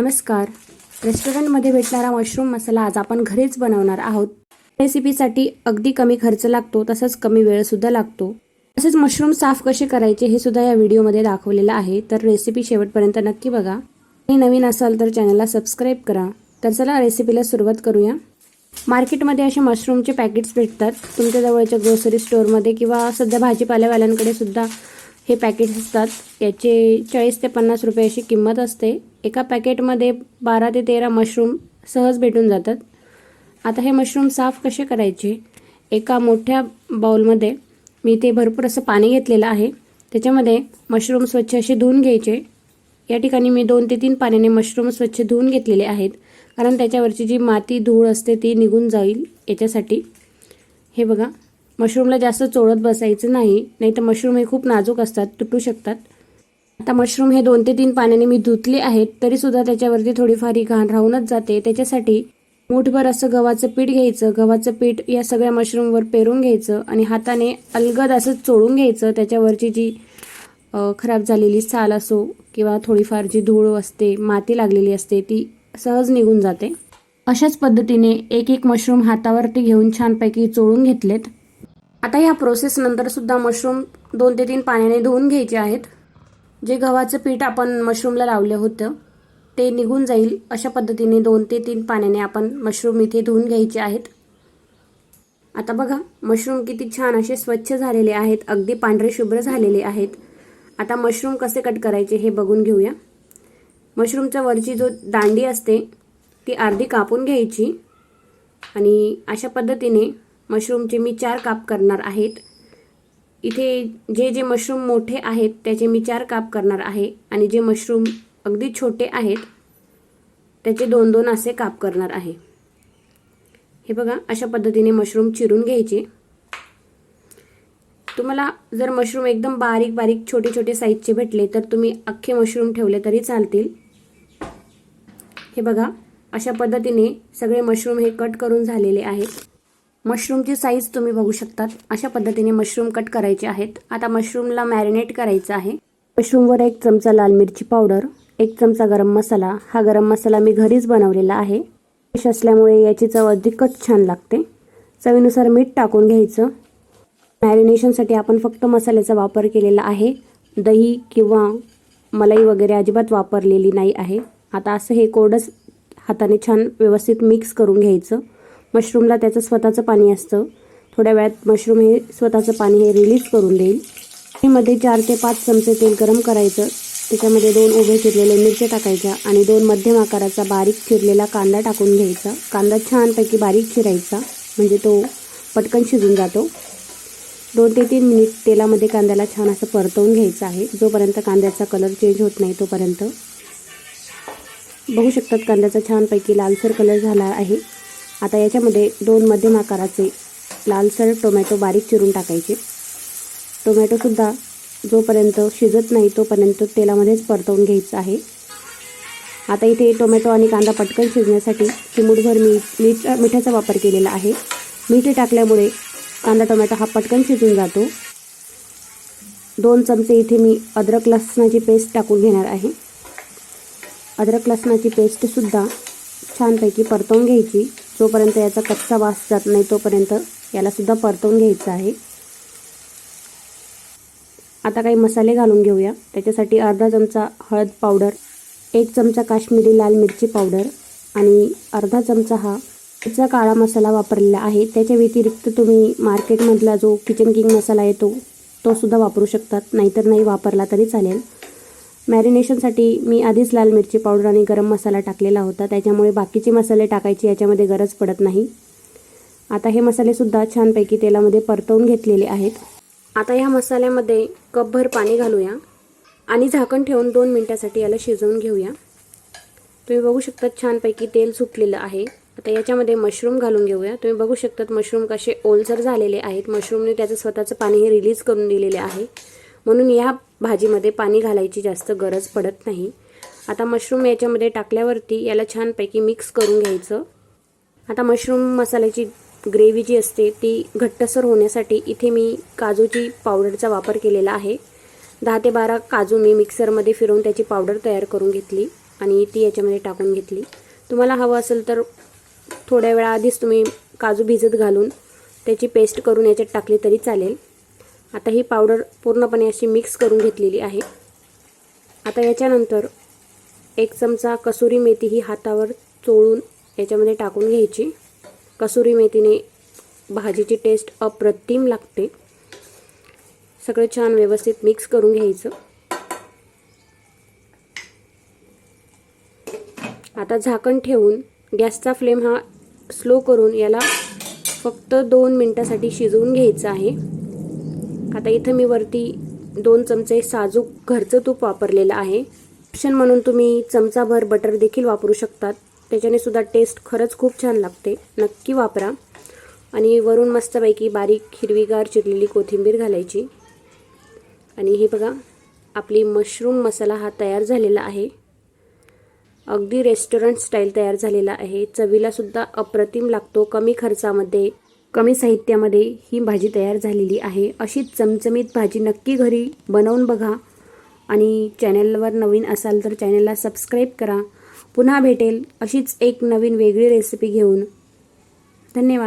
नमस्कार. रेस्टॉरंटमध्ये भेटणारा मशरूम मसाला आज आपण घरीच बनवणार आहोत. रेसिपीसाठी अगदी कमी खर्च लागतो तसंच कमी वेळसुद्धा लागतो. तसेच मशरूम साफ कसे करायचे हे सुद्धा या व्हिडिओमध्ये दाखवलेलं आहे. तर रेसिपी शेवटपर्यंत नक्की बघा. आणि नवीन असाल तर चॅनलला सबस्क्राईब करा. तर चला रेसिपीला सुरुवात करूया. मार्केटमध्ये असे मशरूमचे पॅकेट्स भेटतात. तुमच्या जवळच्या ग्रोसरी स्टोअरमध्ये किंवा सध्या भाजीपाल्यावाल्यांकडे सुद्धा हे पॅकेट्स असतात. याचे चाळीस ते पन्नास रुपये अशी किंमत असते. एका पॅकेटमध्ये बारा ते तेरा मशरूम सहज भेटून जातात. आता हे मशरूम साफ कसे करायचे? एका मोठ्या बाउलमध्ये मी ते भरपूर असं पाणी घेतलेलं आहे. त्याच्यामध्ये मशरूम स्वच्छ असे धुवून घ्यायचे. या ठिकाणी मी दोन ते तीन पाण्याने मशरूम स्वच्छ धुवून घेतलेले आहेत. कारण त्याच्यावरची जी माती धूळ असते ती निघून जाईल याच्यासाठी. हे बघा मशरूमला जास्त चोळत बसायचं नाही नाही तर मशरूम हे खूप नाजूक असतात तुटू शकतात. आता मशरूम हे दोन ते तीन पाण्याने मी धुतले आहेत तरीसुद्धा त्याच्यावरती थोडीफार ही घाण राहूनच जाते. त्याच्यासाठी मूठभर असं गव्हाचं पीठ घ्यायचं. गव्हाचं पीठ या सगळ्या मशरूमवर पेरून घ्यायचं आणि हाताने अलगद असं चोळून घ्यायचं. त्याच्यावरची जी खराब झालेली साल असो किंवा थोडीफार जी धूळ असते माती लागलेली असते ती सहज निघून जाते. अशाच पद्धतीने एक एक मशरूम हातावरती घेऊन छानपैकी चोळून घेतलेत. आता ह्या प्रोसेसनंतर सुद्धा मशरूम दोन ते तीन पाण्याने धुवून घ्यायचे आहेत. जे गव्हाचं पीठ आपण मशरूमला लावलं होतं ते निघून जाईल. अशा पद्धतीने दोन ते तीन पाण्याने आपण मशरूम इथे धुवून घ्यायचे आहेत. आता बघा मशरूम किती छान असे स्वच्छ झालेले आहेत अगदी पांढरे शुभ्र झालेले आहेत. आता मशरूम कसे कट करायचे हे बघून घेऊया. मशरूमच्या वरची जो दांडी असते ती अर्धी कापून घ्यायची. आणि अशा पद्धतीने मशरूमचे मी चार काप करणार आहेत. इथे जे जे मशरूम मोठे आहेत त्याचे मी चार काप करणार आहे आणि जे मशरूम अगदी छोटे आहेत त्याचे दोन दोन असे काप करणार आहे. हे बघा अशा पद्धतीने मशरूम चिरून घ्यायचे. तुम्हाला जर मशरूम एकदम बारीक बारीक छोटे छोटे साईजचे भेटले तर तुम्ही अख्खे मशरूम ठेवले तरी चालतील. हे बघा अशा पद्धतीने सगळे मशरूम हे कट करून झालेले आहेत. मशरूमची साईज तुम्ही बघू शकतात. अशा पद्धतीने मशरूम कट करायचे आहेत. आता मशरूमला मॅरिनेट करायचं आहे. मशरूमवर एक चमचा लाल मिरची पावडर एक चमचा गरम मसाला. हा गरम मसाला मी घरीच बनवलेला आहे. फिश असल्यामुळे याची चव अधिकच छान लागते. चवीनुसार मीठ टाकून घ्यायचं. मॅरिनेशनसाठी आपण फक्त मसाल्याचा वापर केलेला आहे. दही किंवा मलाई वगैरे अजिबात वापरलेली नाही आहे. आता असं हे कोरडंच हाताने छान व्यवस्थित मिक्स करून घ्यायचं. मशरूमला त्याचं स्वतःचं पाणी असतं. थोड्या वेळात मशरूम हे स्वतःचं पाणी हे रिलीज करून देईल. मध्ये चार ते पाच चमचे तेल गरम करायचं. त्याच्यामध्ये दोन उभे चिरलेले मिरच्या टाकायच्या आणि दोन मध्यम आकाराचा बारीक चिरलेला कांदा टाकून घ्यायचा. कांदा छानपैकी बारीक चिरायचा म्हणजे तो पटकन शिजून जातो. दोन ते तीन मिनिट तेलामध्ये कांद्याला छान असं परतवून घ्यायचं आहे. जोपर्यंत कांद्याचा कलर चेंज होत नाही तोपर्यंत. बघू शकतात कांद्याचा छानपैकी लालसर कलर झाला आहे. आता याच्यामध्ये दोन मध्यम आकाराचे लालसर टोमॅटो बारीक चिरून टाकायचे. टोमॅटोसुद्धा जोपर्यंत शिजत नाही तोपर्यंत तेलामध्येच परतवून घ्यायचं आहे. आता इथे टोमॅटो आणि कांदा पटकन शिजण्यासाठी चिमूटभर मी मीठ मिठाचा वापर केलेला आहे. मीठ टाकल्यामुळे कांदा टोमॅटो हा पटकन शिजून जातो. दोन चमचे इथे मी अद्रक लसणाची पेस्ट टाकून घेणार आहे. अद्रक लसणाची पेस्टसुद्धा छानपैकी परतवून घ्यायची. जोपर्यंत याचा कच्चा वास जात नाही तोपर्यंत यालासुद्धा परतवून घ्यायचं आहे. आता काही मसाले घालून घेऊया. त्याच्यासाठी अर्धा चमचा हळद पावडर एक चमचा काश्मीरी लाल मिरची पावडर आणि अर्धा चमचा हा चा काळा मसाला वापरलेला आहे. त्याच्या व्यतिरिक्त तुम्ही मार्केटमधला जो किचन किंग मसाला येतो तो सुद्धा वापरू शकतात. नाहीतर नाही वापरला तरी चालेल. मॅरिनेशनसाठी मी आधीच लाल मिरची पावडर आणि गरम मसाला टाकलेला होता. त्याच्यामुळे बाकीचे मसाले टाकायची याच्यामध्ये गरज पडत नाही. आता हे मसालेसुद्धा छानपैकी तेलामध्ये परतवून घेतलेले आहेत. आता ह्या मसाल्यामध्ये कपभर पाणी घालूया आणि झाकण ठेवून दोन मिनटासाठी याला शिजवून घेऊया. तुम्ही बघू शकतात छानपैकी तेल सुटलेलं आहे. आता याच्यामध्ये मशरूम घालून घेऊया. तुम्ही बघू शकतात मशरूम कसे ओलसर झालेले आहेत. मशरूमने त्याचं स्वतःचं पाणी हे रिलीज करून दिलेले आहे. म्हणून या भाजीमध्ये पाणी घालायची जास्त गरज पडत नाही. आता मशरूम याच्यामध्ये टाकल्यावरती याला छानपैकी मिक्स करून घ्यायचं. आता मशरूम मसाल्याची ग्रेव्ही जी असते ती घट्टसर होण्यासाठी इथे मी काजूची पावडरचा वापर केलेला आहे. दहा ते बारा काजू मी मिक्सरमध्ये फिरवून त्याची पावडर तयार करून घेतली आणि ती याच्यामध्ये टाकून घेतली. तुम्हाला हवं असेल तर थोड्या वेळा आधीच तुम्ही काजू भिजत घालून त्याची पेस्ट करून याच्यात टाकली तरी चालेल. आता ही पावडर पूर्णपणे अशी मिक्स करून घेतलेली आहे. आता याच्यानंतर एक चमचा कसुरी मेथी ही हातावर चोळून याच्यामध्ये टाकून घ्यायची. कसुरी मेथीने भाजीची टेस्ट अप्रतिम लागते. सगळं छान व्यवस्थित मिक्स करून घ्यायचं. आता झाकण ठेवून गॅसचा फ्लेम हा स्लो करून याला फक्त दोन मिनटासाठी शिजवून घ्यायचं आहे. आता इथं मी वरती दोन चमचे साजूक घरचं तूप वापरलेलं आहे. ऑप्शन म्हणून तुम्ही चमचाभर बटर देखील वापरू शकतात. त्याच्याने सुद्धा टेस्ट खरंच खूप छान लागते. नक्की वापरा. आणि वरून मस्तपैकी बारीक हिरवीगार चिरलेली कोथिंबीर घालायची. आणि हे बघा आपली मशरूम मसाला हा तयार झालेला आहे. अगदी रेस्टॉरंट स्टाईल तयार झालेला आहे. चवीला सुद्धा अप्रतिम लागतो कमी खर्चामध्ये. कमी साहित्यामध्ये ही भाजी तयार झालेली आहे. अशीच चमचमीत भाजी नक्की घरी बनवून बघा. आणि चॅनलवर नवीन असाल तर चॅनलला सबस्क्राईब करा. पुन्हा भेटेल अशीच एक नवीन वेगळी रेसिपी घेऊन. धन्यवाद.